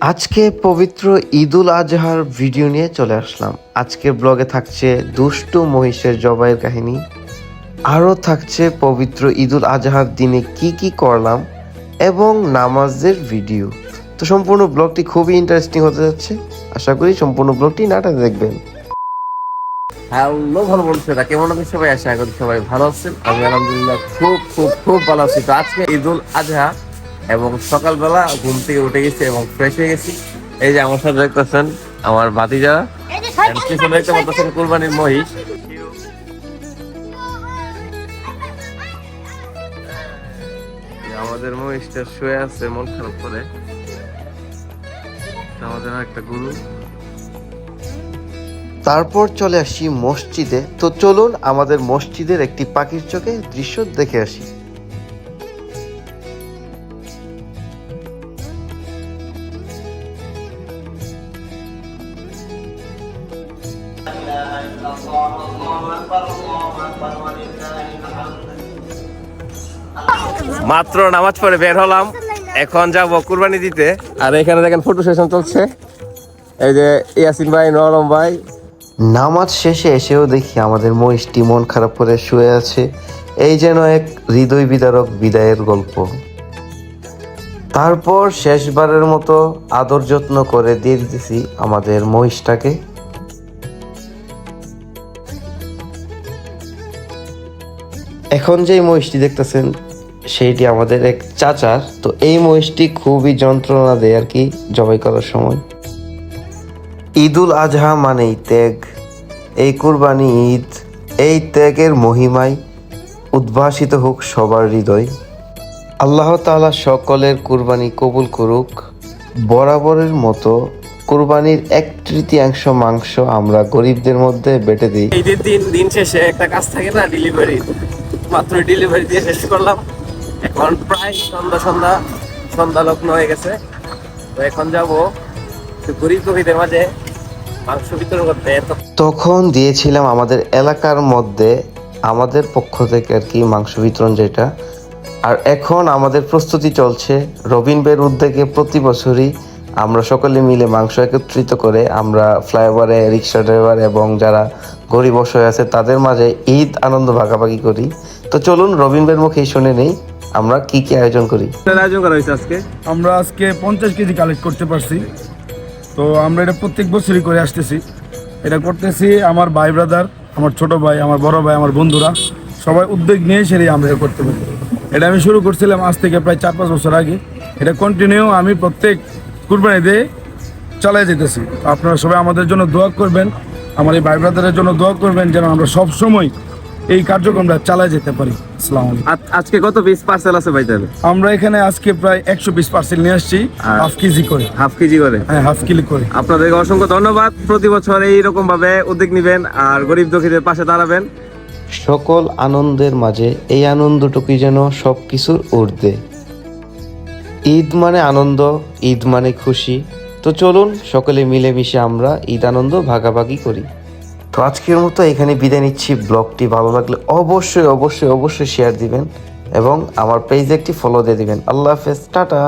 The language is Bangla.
আজকে পবিত্র ঈদুল আজহার ভিডিও নিয়ে চলে আসলাম। আজকের ব্লগে থাকছে দুষ্টু মহিষের জবাইয়ের কাহিনী। আরও থাকছে পবিত্র ঈদুল আজহার দিনে কি কি করলাম এবং নামাজের ভিডিও। তো সম্পূর্ণ ব্লগটি খুবই ইন্টারেস্টিং হতে যাচ্ছে। আশা করি সম্পূর্ণ ব্লগটি নাটা দেখবেন। হ্যালো, ভালো বলছেন কেমন আছেন? সবাই আশা করি সবাই ভালো আছেন। আমি আলহামদুলিল্লাহ খুব খুব খুব ভালো আছি। তো আজকে ঈদুল আজহা এবং সকালবেলা ঘুম থেকে উঠে গেছি এবং ফ্রেশ হয়ে গেছি। এই যে আমার সাথে দেখতেছেন আমার ভাতিজা পিছনে দেখতে পাচ্ছেন কুরবানির মহিষ। আমাদের মহিষটা শুয়ে আছে মন খারাপ করে। আমাদের একটা গুরু। তারপর চলে আসি মসজিদে। তো চলুন আমাদের মসজিদের একটি পাখির চোখে দৃশ্য দেখে আসি। মাত্র নামাজ পড়ে বের হলাম। এখন যাব কুরবানি দিতে। আর এখানে দেখেন ফটো সেশন চলছে। এই যে ইয়াসিন ভাই, নরম ভাই। নামাজ শেষে এসেও দেখি আমাদের মহিষটি মন খারাপ করে শুয়ে আছে। এই যেন এক হৃদয় বিদারক বিদায়ের গল্প। তারপর শেষবারের মতো আদর যত্ন করে দিয়ে দিতেছি আমাদের মহিষটাকে। এখন যে মহিষটি দেখতেছেন, সেইটি আমাদের এক চাচার। তো এই মহিষটি খুবই যন্ত্রণা দেয় আর কি জবাই করার সময়। ঈদুল আজহা মানেই ত্যাগ। এই কুরবানি ঈদ, এই ত্যাগের মহিমায় উদ্ভাসিত হোক সবার হৃদয়। আল্লাহ তাআলা সকলের কুরবানি কবুল করুক। বরাবরের মতো কুরবানির এক তৃতীয়াংশ মাংস আমরা গরিবদের মধ্যে বেটে দিই। দিন দিন শেষে একটা কাজ থাকে না ডেলিভারি মাত্র ডেলিভারি দিয়ে শেষ করলাম। এখন প্রায় সন্ধ্যা সন্ধ্যা সন্ধ্যা লগ্ন হয়ে গেছে। তো এখন যাব গরিব দুঃখীদের মাঝে মাংস বিতরণ করতে। তখন দিয়েছিলাম আমাদের এলাকার মধ্যে, আমাদের পক্ষ থেকে আর কি মাংস বিতরণ যেটা। আর এখন আমাদের প্রস্তুতি চলছে রবিন বের উদ্যোগে প্রতি বছরই আমরা সকলে মিলে মাংস একত্রিত করে আমরা ফ্লাইওভারে, রিক্সা ড্রাইভার এবং যারা গরিব অসহায় আছে, তাদের মাঝে ঈদ আনন্দ ভাগাভাগি করি। তো চলুন রবিন বের মুখেই শুনে নেই, আমরা কি কি আয়োজন করি? আয়োজন করা হয়েছে আজকে। আমরা আজকে পঞ্চাশ কেজি কালেক্ট করতে পারছি। তো আমরা এটা প্রত্যেক বছরই করে আসতেছি। এটা করতেছি আমার ভাই ব্রাদার আমার ছোট ভাই, আমার বড় ভাই, আমার বন্ধুরা। সবাই উদ্যোগ নিয়ে সেরে আমরা এটা করতে পারি। এটা আমি শুরু করছিলাম আজ থেকে প্রায় চার পাঁচ বছর আগে। এটা কন্টিনিউ আমি প্রত্যেক কুরবানিতে চালাই যেতেছি। আপনারা সবাই আমাদের জন্য দোয়া করবেন আমার এই ভাই ব্রাদারের জন্য দোয়া করবেন যেন আমরা সব সময় এই কার্যক্রমটা চালাই যেতে পারি। আসসালামু আজকে কত পিস পার্সেল আছে ভাই তাহলে? আমরা এখানে আজকে প্রায় একশো বিশ পার্সেল নিয়ে আসছি হাফ কেজি করে। হাফ কেজি করে? হ্যাঁ হাফ কিলো করে। আপনাদেরকে অসংখ্য ধন্যবাদ। প্রতি বছর এইরকম ভাবে উদ্যোগ নিবেন আর গরিব দুঃখীদের পাশে দাঁড়াবেন। সকল আনন্দের মাঝে এই আনন্দটুকুই যেন সব কিছুর ঊর্ধ্বে। ঈদ মানে আনন্দ, ঈদ মানে খুশি। তো চলুন সকলে মিলেমিশে আমরা ঈদ আনন্দ ভাগাভাগি করি। তো আজকের মতো এখানে বিদায় নিচ্ছি। ব্লগটি ভালো লাগলে অবশ্যই অবশ্যই অবশ্যই শেয়ার দিবেন এবং আমার পেজে একটি ফলো দিয়ে দিবেন। আল্লাহ হাফেজ, টাটা।